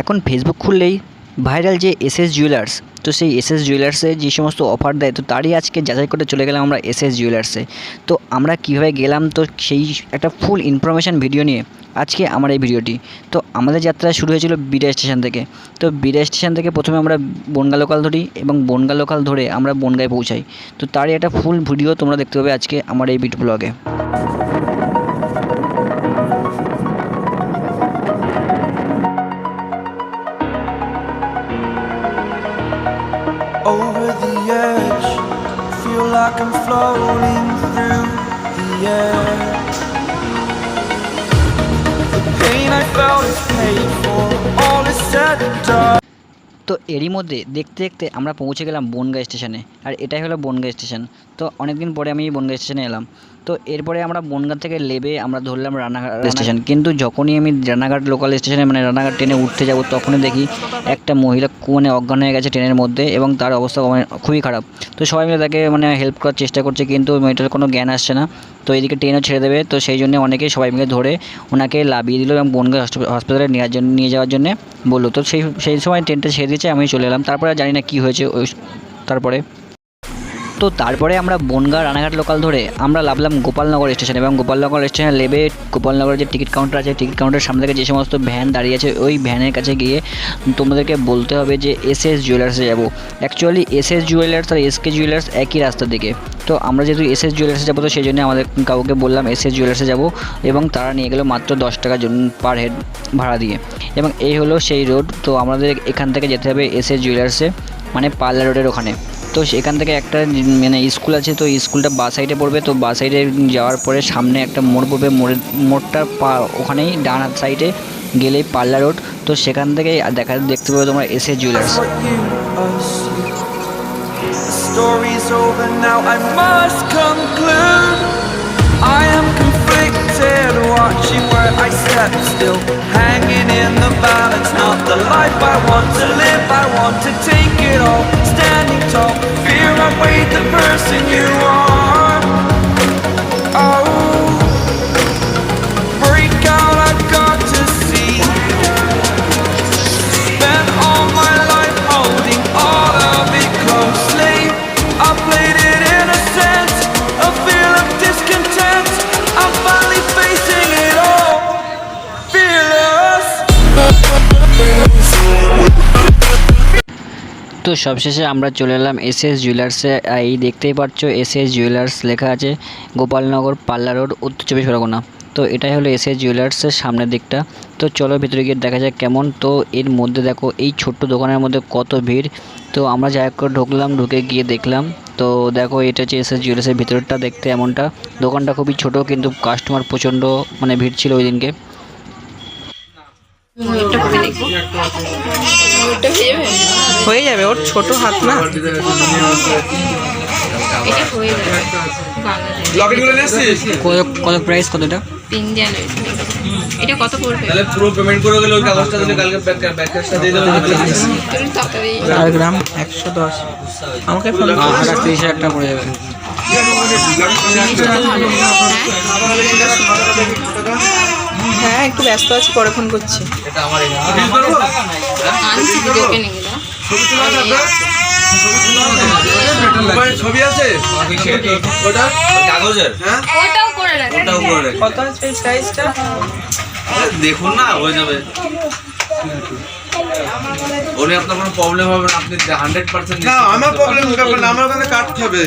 এখন ফেসবুক খুললেই ভাইরাল যে এস এস জুয়েলার্স তো সেই এস এস জুয়েলার্সে যে সমস্ত অফার দেয়, তো তারই আজকে যাচাই করতে চলে গেলাম আমরা এস এস জুয়েলার্সে তো আমরা কীভাবে গেলাম, তো সেই একটা ফুল ইনফরমেশান ভিডিও নিয়ে আজকে আমার এই ভিডিওটি তো আমাদের যাত্রা শুরু হয়েছিল বিড়া স্টেশন থেকে। তো বিড়া স্টেশন থেকে প্রথমে আমরা বনগা লোকাল ধরি এবং বনগা লোকাল ধরে আমরা বনগায় পৌঁছাই। তো তারই একটা ফুল ভিডিও তোমরা দেখতে পাবে আজকে আমার এই বিট ব্লগে over the edge. Feel like I'm floating through the air. The pain I felt is paid for. All is said and done. তো এরই মধ্যে দেখতে দেখতে আমরা পৌঁছে গেলাম বনগাঁ স্টেশনে আর এটাই হলো বনগাঁ স্টেশন তো অনেকদিন পরে আমি বনগাঁ স্টেশনে এলাম তো এরপরে আমরা বনগাঁ থেকে লেবে আমরা ধরলাম রানাঘাট স্টেশন কিন্তু যখনই আমি রানাঘাট লোকাল স্টেশনে মানে রানাঘাট ট্রেনে উঠতে যাব তখনই দেখি একটা মহিলা কু- মানে অজ্ঞান হয়ে গেছে ট্রেনের মধ্যে এবং তার অবস্থা খুবই খারাপ। তো সবাই মিলে তাকে মানে হেল্প করার চেষ্টা করছে কিন্তু মেয়েটার কোনো জ্ঞান আসছে না। তো এদিকে ট্রেনও ছেড়ে দেবে তো সেই জন্য অনেকেই সবাই মিলে ধরে ওনাকে লাভিয়ে দিল এবং বনগাঁ হসপিটালে নেওয়ার জন্য নিয়ে যাওয়ার জন্য বলল। তো সেই সেই সময় ট্রেনটা ছেড়ে দিয়েছে আমি চলে এলাম। তারপরে জানি না কী হয়েছে ওই তারপরে তো তারপরে আমরা বনগাঁ রানাঘাট লোকাল ধরে আমরা লাভলাম গোপালনগর স্টেশনে এবং গোপালনগর স্টেশনে লেবে গোপালনগরের যে টিকিট কাউন্টার আছে টিকিট কাউন্টারের সামনে থেকে যে সমস্ত ভ্যান দাঁড়িয়ে আছে, ওই ভ্যানের কাছে গিয়ে তোমাদেরকে বলতে হবে যে এস এস জুয়েলার্সে যাব। অ্যাকচুয়ালি এস এস জুয়েলার্স আর এস কে জুয়েলার্স একই রাস্তার দিকে। তো আমরা যেহেতু এস এস জুয়েলার্সে যাব, তো সেই জন্য আমাদের কাউকে বললাম এস এস জুয়েলার্সে যাব এবং তারা নিয়ে গেলো মাত্র দশ টাকা পার হেড ভাড়া দিয়ে। এবং এই হলো সেই রোড তো আমাদের এখান থেকে যেতে হবে এস এস জুয়েলার্সে মানে পার্লার রোডের ওখানে। তো সেখান থেকে একটা মানে স্কুল আছে তো স্কুলটা বা সাইডে পড়বে তো বা সাইডে যাওয়ার পরে সামনে একটা মোড় পড়বে মোড়ের মোড়টার পা ওখানেই ডান সাইডে গেলেই পার্লার রোড তো সেখান থেকে দেখা দেখতে পাবে তোমরা এসে jewellers story's over now. I must conclude. I am conflicted, watching where I step still, hanging in the balance. Not the life I want to live. I want to take it all, standing tall. Fear I weighed the person you are. তো সবশেষে আমরা চলে এলাম S S জুয়েলার্সে এই দেখতেই পাচ্ছ S S jewellers লেখা আছে গোপালনগর পাল্লা রোড, উত্তর চব্বিশ পরগনা। তো এটাই হলো এস এস জুয়েলার্সের সামনের দিকটা। তো চলো ভিতরে গিয়ে দেখা যাক কেমন। তো এর মধ্যে দেখো এই ছোট্ট দোকানের মধ্যে কত ভিড়। তো আমরা যা হোক করে ঢুকলাম, ঢুকে গিয়ে দেখলাম। তো দেখো এটা হচ্ছে এস এস জুয়েলার্সের ভিতরটা দেখতে এমনটা। দোকানটা খুবই ছোট কিন্তু কাস্টমার প্রচণ্ড মানে ভিড় ছিল ওই দিনকে। হয়ে যাবে ওর ছোট হাত না। এটা হয়ে যাবে। লকেটগুলো নিয়ে কত কত প্রাইস কতটা? ইন্ডিয়ান এটা কত পড়বে? তাহলে পুরো পেমেন্ট করে গেলে ওই কাগজটা দিলে কালকে ব্যাক ব্যাক ক্যাশটা দিয়ে দেবে। তুমি তাড়াতাড়ি। চার গ্রাম একশো দশ। আমাকে ফোন আর হাজার টাকা পড়ে যাবে। হ্যাঁ একটু ব্যস্ত আছি পরে ফোন করছি। ছবি আছে? ওটা? কাগজের? হ্যাঁ? ওটাও করে ওটাও করে কত আছে সাইজটা দেখুন না হয়ে যাবে। ওরে আপনার কোনো প্রবলেম হবে না আপনি হান্ড্রেড পার্সেন্ট না আমার প্রবলেম ব্যাপার না আমার ওখানে কাটতে হবে।